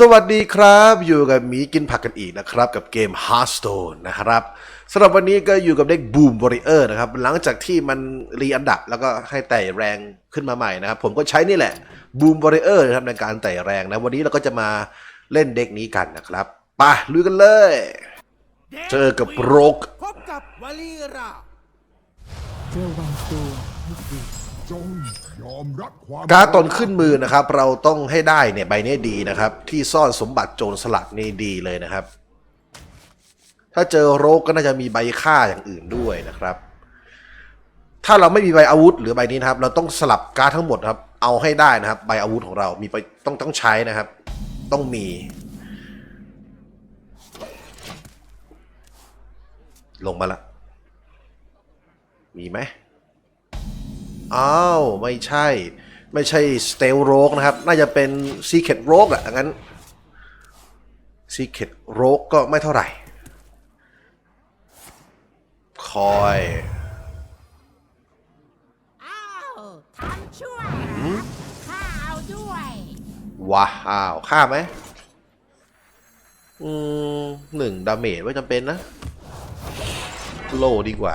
สวัสดีครับอยู่กับหมีกินผักกันอีกนะครับ กับเกม Hearthstone นะครับสำหรับวันนี้ก็อยู่กับเด็ก Boom Warrior นะครับ หลังจากที่มันรีอันดับแล้วก็ให้ไต่แรงขึ้นมาใหม่นะครับ ผมก็ใช้นี่แหละ Boom Warrior นะครับในการไต่แรงนะ วันนี้เราก็จะมาเล่นเด็กนี้กันนะครับไปลุยกันเลย เจอกับโรกพบกับวาลีราระวังตัวให้ดี จงยอมรับความการตนขึ้นมือนะครับ เราต้องให้ได้เนี่ยใบนี้ดีนะครับ ที่ซ่อนสมบัติโจรสลัดนี่ดีเลยนะครับ ถ้าเจอโรคก็น่าจะมีใบฆ่าอย่างอื่นด้วยนะครับ ถ้าเราไม่มีใบอาวุธหรือใบนี้นะครับ เราต้องสลับการทั้งหมดครับ เอาให้ได้นะครับ ใบอาวุธของเรามีไปต้องต้องใช้นะครับ ต้องมีลงมาละ มีไหม อ้าว ไม่ใช่ ไม่ใช่สเตลโรกนะครับ น่าจะเป็นซีเค t โรกอะงั้นซีเค t โรกก็ไม่เท่าไหร่ คอยอ้าวทำช่วยข้าเอาด้วยว้าวฆ่าไหมอืมหนึ่งดาเมจไม่จำเป็นนะ โลดีกว่า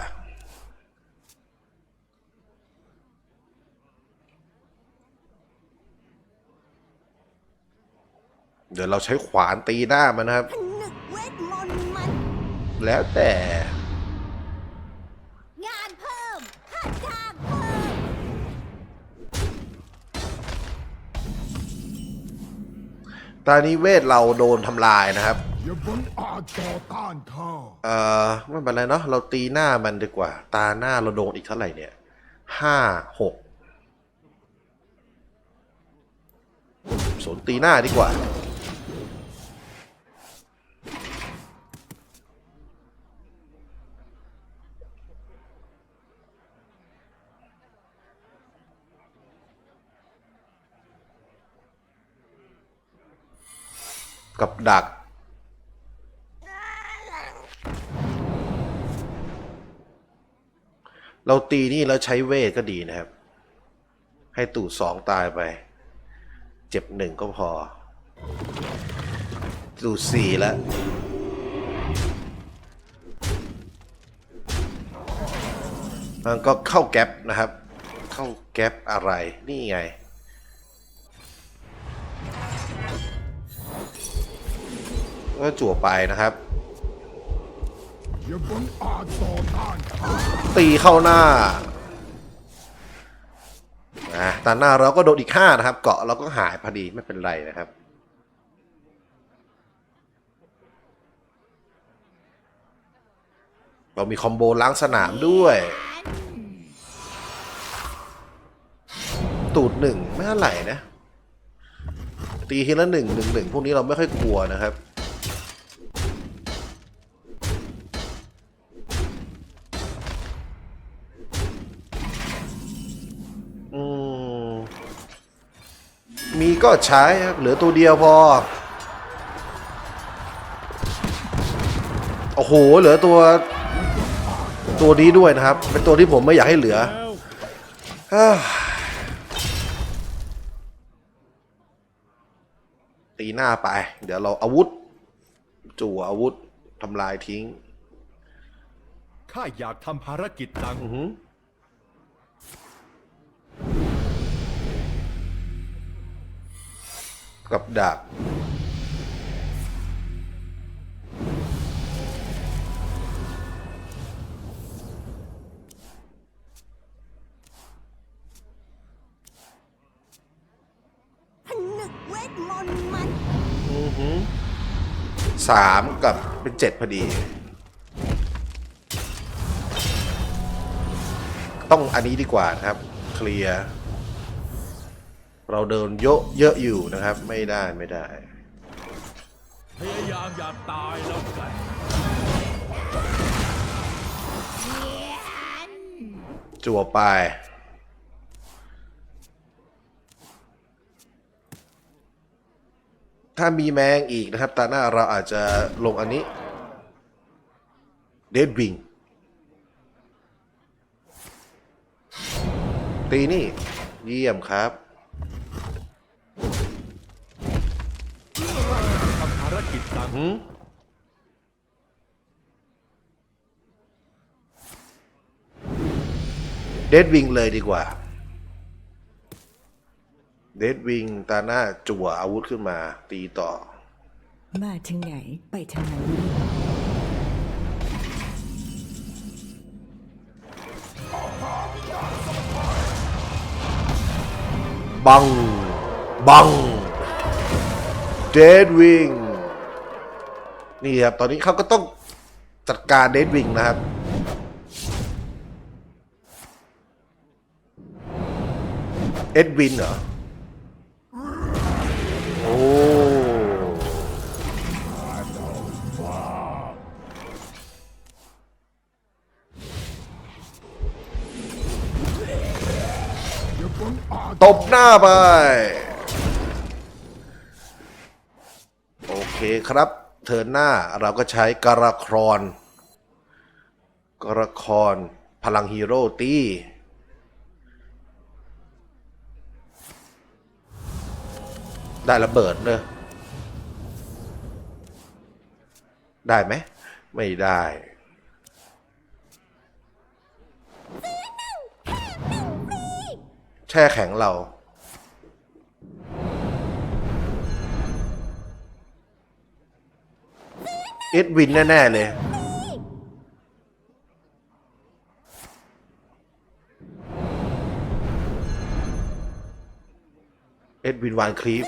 เดี๋ยวเราใช้ขวานตีหน้ามันนะครับผนึกเวทมนต์มัน แล้วแต่ งานเพิ่มค่าจ้างเพิ่ม ตอนนี้เวทเราโดนทำลายนะครับ อย่าบังอาจต่อต้านข้าเอ่อไม่เป็นไรเนาะเราตีหน้ามันดีกว่า ตาหน้าเราโดนอีกเท่าไหร่เนี่ยห้าหกสนตีหน้าดีกว่า กับดัก เราตีนี่แล้วใช้เวทก็ดีนะครับ ให้ตู่สองตายไป เจ็บหนึ่งก็พอ ตู่สี่แล้วมันก็เข้าแก๊ปนะครับ เข้าแก๊ปอะไรนี่ไง ก็จั่วไปนะครับ ตีเข้าหน้าอะตาหน้าเราก็โดนอีกห้านะครับ เกาะเราก็หายพอดีไม่เป็นไรนะครับเรามีคอมโบล้างสนามด้วย ตูดหนึ่งไม่เท่าไหร่นะ ตีทีละหนึ่งหนึ่งหนึ่งพวกนี้เราไม่ค่อยกลัวนะครับ ก็ใช้ครับเหลือตัวเดียวพอ โอ้โห เหลือตัวตัวนี้ด้วยนะครับ เป็นตัวที่ผมไม่อยากให้เหลืออ่าตีหน้าไป เดี๋ยวเราอาวุธ จั่วอาวุธทำลายทิ้ง ข้าอยากทำภารกิจดัง กับดักผนึกเวทมนต์มันอือหือสามกับเป็นเจ็ดพอดี ต้องอันนี้ดีกว่านะครับ เคลียร์ เราเดินเยอะเยอะอยู่นะครับ ไม่ได้ไม่ได้ พยายามอย่าตายแล้วกันจั่วไป ถ้ามีแมงอีกนะครับ ตาหน้าเราอาจจะลงอันนี้ เดดวิง ตีนี่ เยี่ยมครับ หือเดดวิงเลยดีกว่า เดดวิงตาหน้าจั่วอาวุธขึ้นมา ตีต่อ มาทางไหนไปทางนั้นบัง บัง เดดวิง นี่ครับ ตอนนี้เขาก็ต้องจัดการเดดวิงนะครับ เอ็ดวินเหรอ โอ้ตบหน้าไป โอเคครับ เทินหน้าเราก็ใช้กราครอนกราครอนพลังฮีโร่ตีได้ระเบิดเนอะได้ไหม ไม่ได้ แช่แข็งเรา เอ็ดวินแน่ ๆ เลย เอ็ดวินวานคลีฟ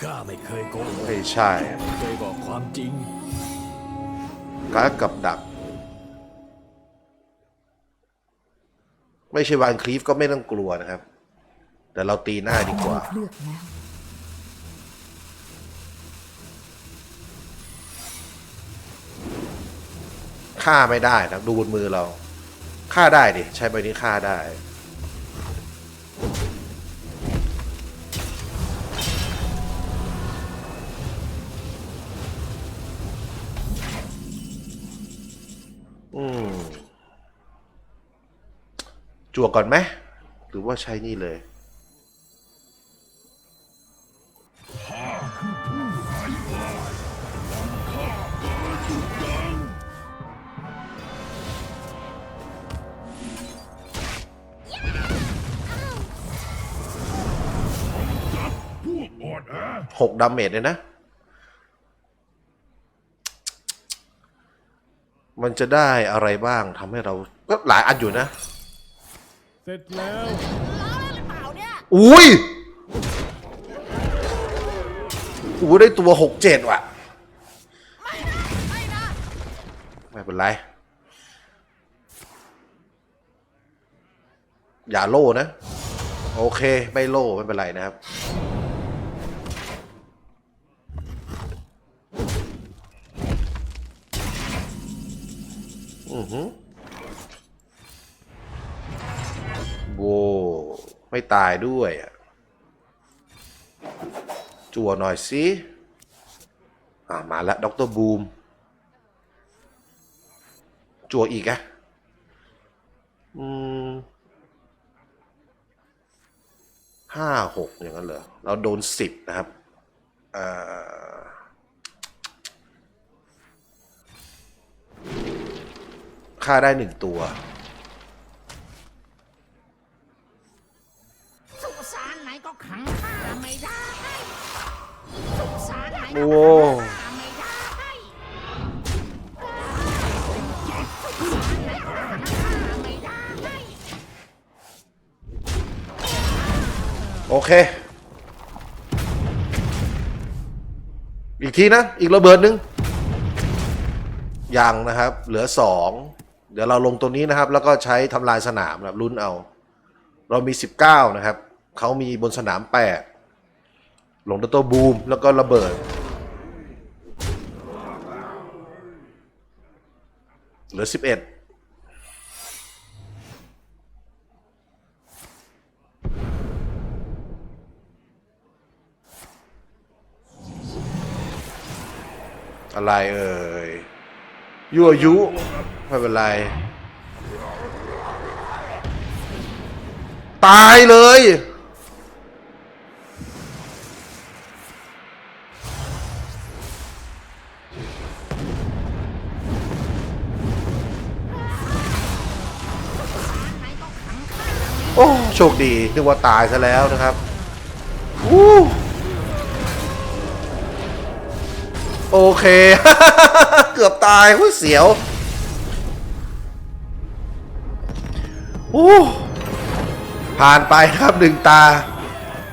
ข้าไม่เคยโกหกไม่ใช่ไม่เคยบอกความจริง การดกับดัก ไม่ใช่วานคลีฟก็ไม่ต้องกลัวนะครับ แต่เราตีหน้าดีกว่า เลือกแล้ว ฆ่าไม่ได้นะดูบนมือเราฆ่าได้ดิใช้ใบนี้ฆ่าได้ อืมจั่วก่อนไหมหรือว่าใช้นี่เลย หกดาเมจเลยนะ มันจะได้อะไรบ้างทำให้เราก็หลายอันอยู่นะ เสร็จแล้วล้อหรือเปล่าเนี่ยอุ้ยอู้ได้ตัวหกเจ็ดว่ะไม่นะไม่นะไม่เป็นไร อย่าโล่นะ โอเค ไม่โล่ ไม่เป็นไรนะครับ หือโว้ไม่ตายด้วยอะจั่วหน่อยสิอ่ามาแล้วด็อกเตอร์บูม จั่วอีกอะอืมห้าหกอย่างนั้นเหรอ เราโดนสิบนะครับอ่า ค่าได้หนึ่งตัว สุสานไหนก็ขังข้าไม่ได้สุสานไหนก็โอ้ ขังข้าไม่ได้สุสานไหนก็ขังข้าไม่ได้โอเค อีกทีนะ อีกระเบิดหนึ่งยังนะครับ เหลือสอง เดี๋ยวเราลงตัวนี้นะครับ แล้วก็ใช้ทำลายสนามนะครับลุ้นเอา เรามี 19 นะครับ เขามีบนสนาม 8 ลงตัวบูมแล้วก็ระเบิด เหลือ 11อะไรเอ่ยยั่วยุ ไม่เป็นไร ตายเลย โอ้ โชคดี นึกว่าตายซะแล้วนะครับโอเค เกือบตายหุ้ยเสียว อู้ผ่านไปนะครับหนึ่งตา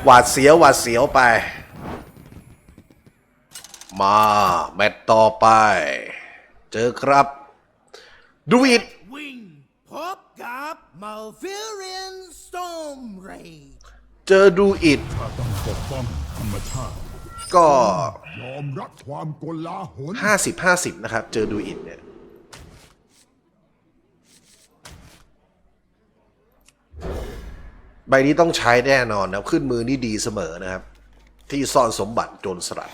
หวาดเสียวหวาดเสียวไป มาแมตต์ต่อไป เจอครับ ดูอิดวิ่งพบกับ Malfurion Storm Raid เจอดูอิดข้าต้องปกป้องธรรมชาติก็ยอมรับความโกลาหลห้าสิบห้าสิบนะครับ เจอดูอิดเนี่ย ใบนี้ต้องใช้แน่นอนนะครับขึ้นมือนี่ดีเสมอนะครับ ที่ซ่อนสมบัติโจรสลัด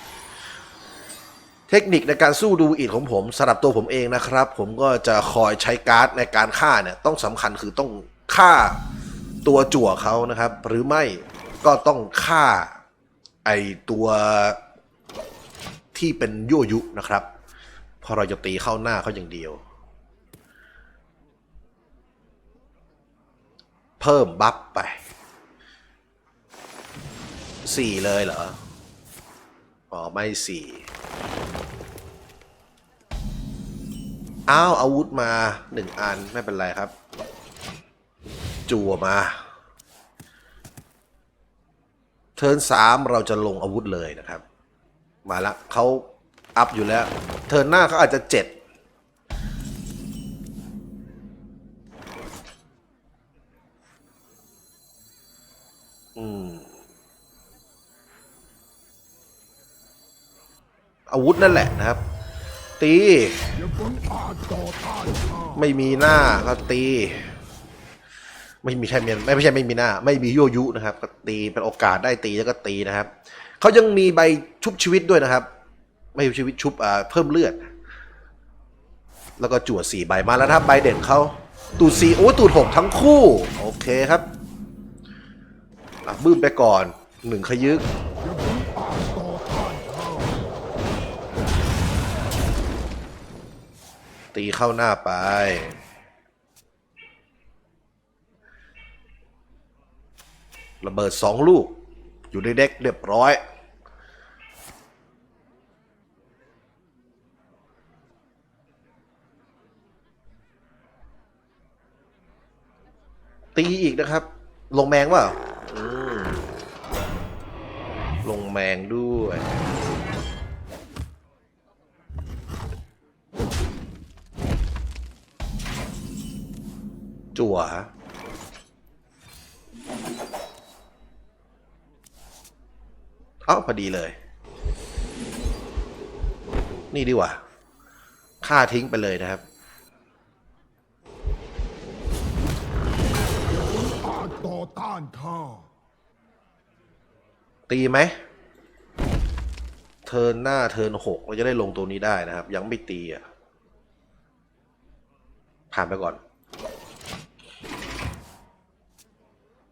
เทคนิคในการสู้ดูอิดของผมสำหรับตัวผมเองนะครับ ผมก็จะคอยใช้การ์ดในการฆ่าเนี่ยต้องสำคัญคือต้องฆ่าตัวจั่วเขานะครับ หรือไม่ก็ต้องฆ่าไอตัวที่เป็นยั่วยุนะครับเพราะเราจะตีเข้าหน้าเขาอย่างเดียว เพิ่มบัฟไปสี่เลยเหรอ อ๋อ ไม่สี่อ้าวอาวุธมาหนึ่งอัน ไม่เป็นไรครับ จั่วมา เทิร์นสามเราจะลงอาวุธเลยนะครับ มาละเขาอัพอยู่แล้ว เทิร์นหน้าเขาอาจจะเจ็ด อาวุธนั่นแหละนะครับ ตี ไม่มีหน้าก็ตี ไม่มีใช่ไม่ไม่ใช่ไม่มีหน้า ไม่มียั่วยุนะครับ ก็ตีเป็นโอกาสได้ตีแล้วก็ตีนะครับเขายังมีใบชุบชีวิตด้วยนะครับ ไม่ชุบชีวิตชุบอ่าเพิ่มเลือด แล้วก็จั่วสี่ใบมาแล้วครับใบเด่นเขาตูดสี่โอ้ตูดหกทั้งคู่ โอเคครับบื้มไปก่อนหนึ่งขยึก ตีเข้าหน้าไป ระเบิดสองลูก อยู่ในเด็กเรียบร้อยตีอีกนะครับ ลงแมงเปล่าลงแมงด้วย จั่วฮะเอ้าพอดีเลย นี่ดีกว่าฆ่าทิ้งไปเลยนะครับ อาจต่อต้านข้าตีไหม เทิร์นหน้าเทิร์นหกเราจะได้ลงตัวนี้ได้นะครับ ยังไม่ตีอะ ผ่านไปก่อน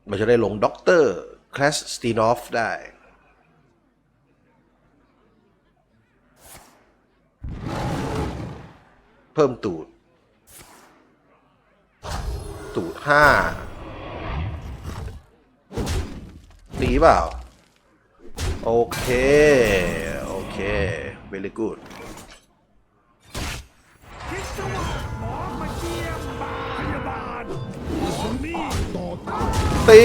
เราจะได้ลงด็อกเตอร์คลาสสตีนอฟได้เพิ่มตูด ตูดห้าตีเปล่า โอเค โอเค very good ตี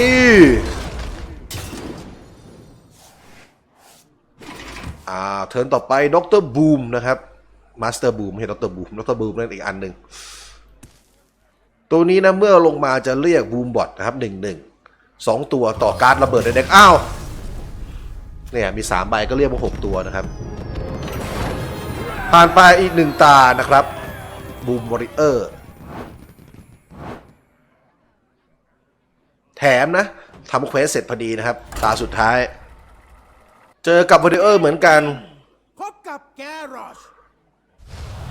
อ่าเทิร์นต่อไปด็อกเตอร์บูมนะครับมาสเตอร์บูมให้ด็อกเตอร์บูมด็อกเตอร์บูมนั่นอีกอันหนึ่งตัวนี้นะเมื่อลงมาจะเรียกบูมบอทนะครับหนึ่งหนึ่งสองตัวต่อการระเบิดในเด็กอ้าวเนี่ยมีสามใบก็เรียกว่าหกตัวนะครับ ผ่านไปอีกหนึ่งตานะครับบูมวอริเออร์ แถมนะทำเควสเสร็จพอดีนะครับ ตาสุดท้าย เจอกับวอริเออร์เหมือนกัน พบกับแกรอช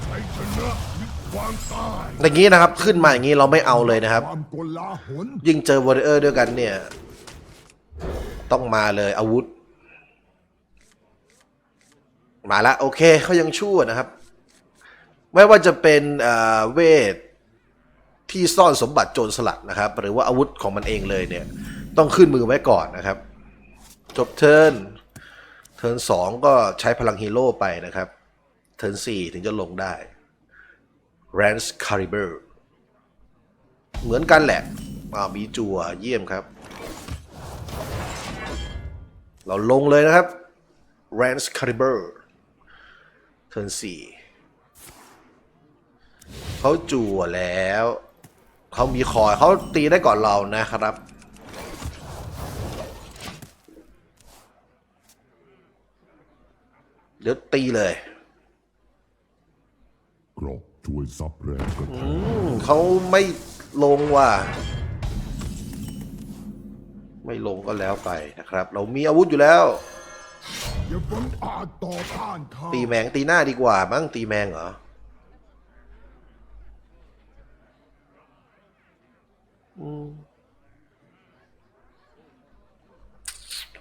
ชัยชนะมิความตายอย่างนี้นะครับขึ้นมาอย่างนี้เราไม่เอาเลยนะครับ ความโกลาหลยิ่งเจอวอริเออร์ด้วยกันเนี่ย ต้องมาเลยอาวุธ มาละโอเคเขายังชั่วนะครับ ไม่ว่าจะเป็นเอ่อเวท ที่ซ่อนสมบัติโจรสลัดนะครับ หรือว่าอาวุธของมันเองเลยเนี่ย ต้องขึ้นมือไว้ก่อนนะครับ จบเทิร์นเทิร์นสองก็ใช้พลังฮีโร่ไปนะครับ เทิร์นสี่ถึงจะลงได้ r a n c e Caliber เหมือนกันแหละอ่ามีจัวเยี่ยมครับ เราลงเลยนะครับ r a n c e Caliber เทิร์นสี่เขาจั่วแล้ว เขามีคอยเขาตีได้ก่อนเรานะครับ เดี๋ยวตีเลยกรอบช่วยซับแรงกระแทอืกมเขาไม่ลงว่ะไม่ลงก็แล้วไปนะครับ เรามีอาวุธอยู่แล้ว อย่าบังอาจต่อต้านข้าตีแมงตีหน้าดีกว่ามั้งตีแมงเหรออืม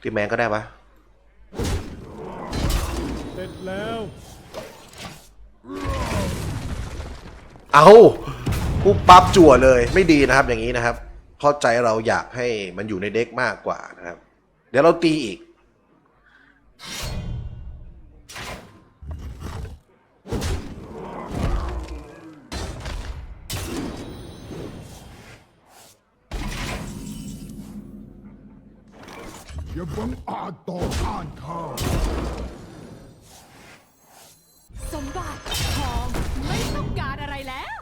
ตีแมงก็ได้ปะเสร็จแล้ว เอาปุ๊บปั๊บจั่วเลย ไม่ดีนะครับ อย่างนี้นะครับเพราะใจเราอยากให้มันอยู่ในเด็กมากกว่านะครับ เดี๋ยวเราตีอีก อย่าบังอาจต่อต้านข้าสมบัติทองไม่ต้องการอะไรแล้ว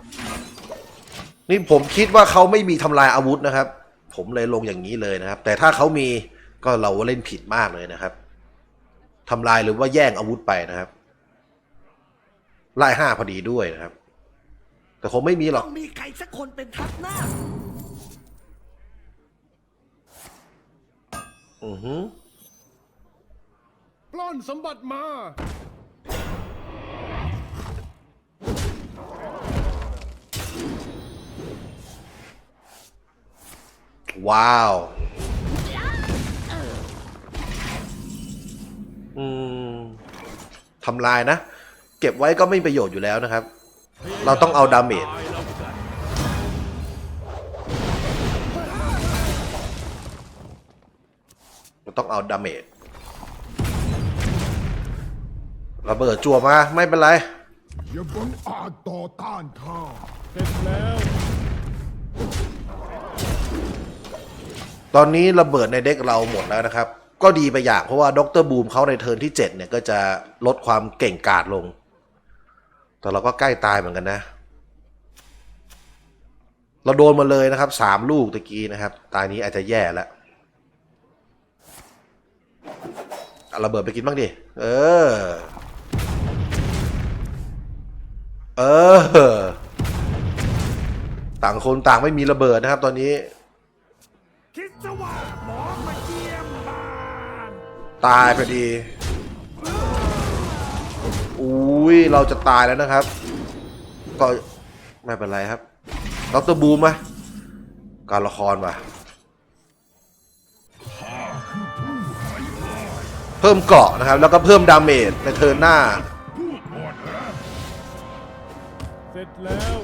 นี่ผมคิดว่าเขาไม่มีทำลายอาวุธนะครับ ผมเลยลงอย่างนี้เลยนะครับ แต่ถ้าเขามีก็เราเล่นผิดมากเลยนะครับทำลายหรือว่าแย่งอาวุธไปนะครับ ไล่ห้าพอดีด้วยนะครับ แต่คงไม่มีหรอก ต้องมีใครสักคนเป็นทัพหน้า อือหือ ปล้นสมบัติมา ว้าว อืมทำลายนะ เก็บไว้ก็ไม่มีประโยชน์อยู่แล้วนะครับ เราต้องเอาดาเมจเราต้องเอาดาเมจ ระเบิดจั่วมาไม่เป็นไรอย่าบังอาจต่อต้านข้าเสร็จแล้ว ตอนนี้ระเบิดในเด็กเราหมดแล้วนะครับ ก็ดีไปอย่างเพราะว่าดรบูมเขาในเทิร์นที่ 7 เนี่ย ก็จะลดความเก่งกาจลง แต่เราก็ใกล้ตายเหมือนกันนะ เราโดนมาเลยนะครับสามลูกตะกี้นะครับ ตายนี้อาจจะแย่แล้วเอาระเบิดไปกินบ้างดิ เออ เออ ต่างคนต่างไม่มีระเบิดนะครับ ตอนนี้ คิดซะว่าหมอมาเยี่ยมบ้านตายพอดี อุ้ยเราจะตายแล้วนะครับ ก็ไม่เป็นไรครับดรบูมไหมการละครว่ะเพิ่มเกาะนะครับ แล้วก็เพิ่มดาเมจในเทิร์นหน้า แล้ว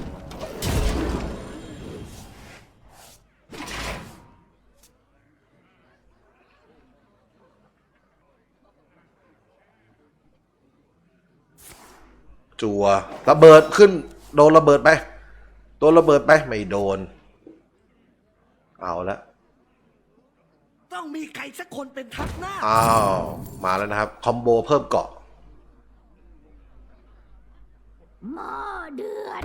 จัวระเบิดขึ้น โดนระเบิดไปโดนระเบิดไปไม่โดน เอาละต้องมีใครสักคนเป็นทัพหน้าอ้าวมาแล้วนะครับ คอมโบเพิ่มเกราะ หม้อเดือด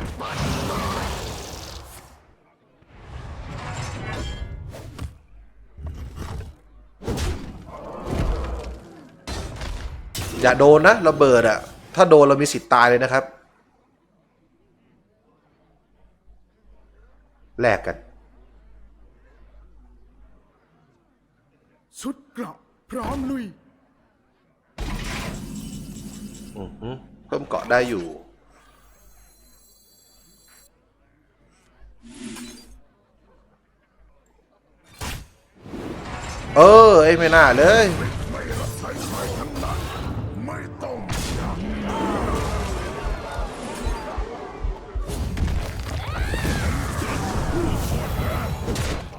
อย่าโดนนะระเบิดอะถ้าโดนเรามีสิทธิ์ตายเลยนะครับแลกกันชุดเกราะพร้อมลุย อือฮึเพิ่มเกาะได้อยู่ เออไอ้ไม่น่าเลย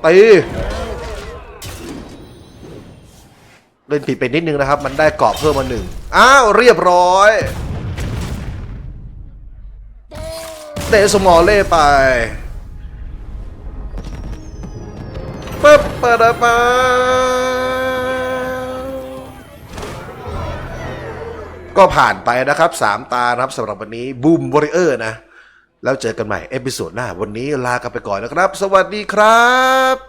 ตีเล่นผิดไปนิดนึงนะครับ มันได้เกาะเพิ่มมาหนึ่งอ้าว เรียบร้อยเตะสมอเล่ไป ปึ๊บเปิดมาก็ผ่านไปนะครับ 3 ตานะครับสำหรับวันนี้บูมวอริเออร์นะ แล้วเจอกันใหม่ เอพิโซดหน้า วันนี้ลากันไปก่อนนะครับ สวัสดีครับ